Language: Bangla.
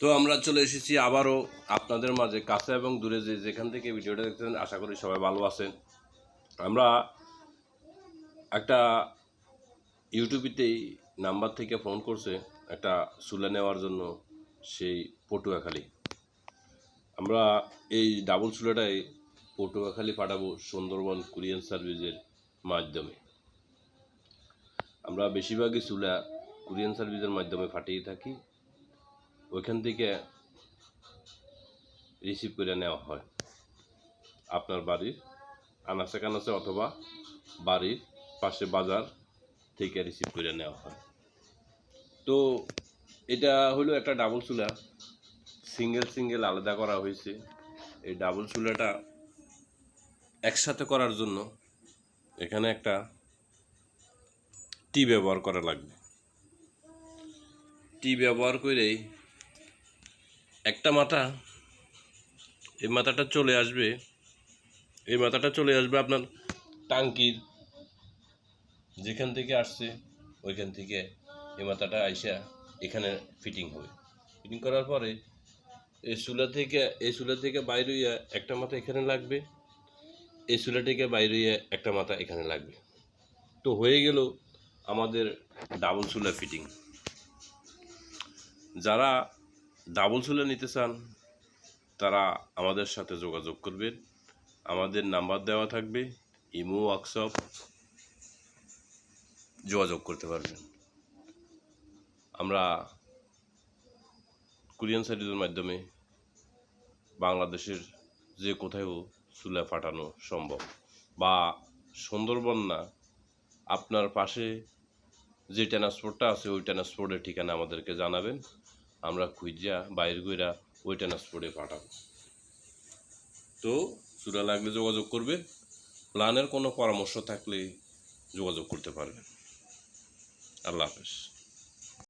তো আমরা চলে এসেছি আবারও আপনাদের মাঝে, কাছে এবং দূরে যে যেখান থেকে ভিডিওটা দেখতেছেন, আশা করি সবাই ভালো আছেন। আমরা একটা ইউটিউবেতেই নাম্বার থেকে ফোন করছে, একটা চুলা নেওয়ার জন্য সেই পটুয়াখালী। আমরা এই ডাবল চুলাটাই পটুয়াখালী পাঠাবো সুন্দরবন কুরিয়ান সার্ভিসের মাধ্যমে। আমরা বেশিরভাগই চুলা কুরিয়ান সার্ভিসের মাধ্যমে পাঠিয়ে থাকি। ওইখান থেকে রিসিভ করে নেওয়া হয়। আপনার বাড়ির আনাচে কানাচে অথবা বাড়ির পাশে বাজার থেকে রিসিভ করে নেওয়া হয়। তো এটা হলো একটা ডাবল চুলা। সিঙ্গেল সিঙ্গেল আলাদা করা হয়েছে। এই ডাবল চুলাটা একসাথে করার জন্য এখানে একটা টি ব্যবহার করা লাগবে। টি ব্যবহার করেই একটা মাথা, এই মাথাটা চলে আসবে, এই মাথাটা চলে আসবে আপনার টাঙ্কির যেখান থেকে আসছে, ওইখান থেকে এই মাথাটা আইসা এখানে ফিটিং হবে। ফিটিং করার পরে এই চুলা থেকে, এই চুলা থেকে বাইরে হইয়া একটা মাথা এখানে লাগবে, এই চুলা থেকে বাইরে হইয়া একটা মাথা এখানে লাগবে। তো হয়ে গেল আমাদের ডাবল চুলা ফিটিং যারা ডাবল চুলা নিতে চান, তারা আমাদের সাথে যোগাযোগ করবেন আমাদের নাম্বার দেওয়া থাকবে, ইমো ওয়ার্কশপ যোগাযোগ করতে পারবেন। আমরা কুরিয়ান সার্ভিসের মাধ্যমে বাংলাদেশের যে কোথাও চুলা ফাটানো সম্ভব বা সুন্দরবন না, আপনার পাশে যে ট্রান্সপোর্টটা আছে, ওই ট্রান্সপোর্টের ঠিকানা আমাদেরকে জানাবেন। আমরা খুঁজা বাইর কইরা ওই ট্রান্সপোর্টে পাঠাবো। তো চূড়া লাগলে যোগাযোগ করবে, প্ল্যানের কোনো পরামর্শ থাকলে যোগাযোগ করতে পারবেন। আল্লাহ হাফেজ।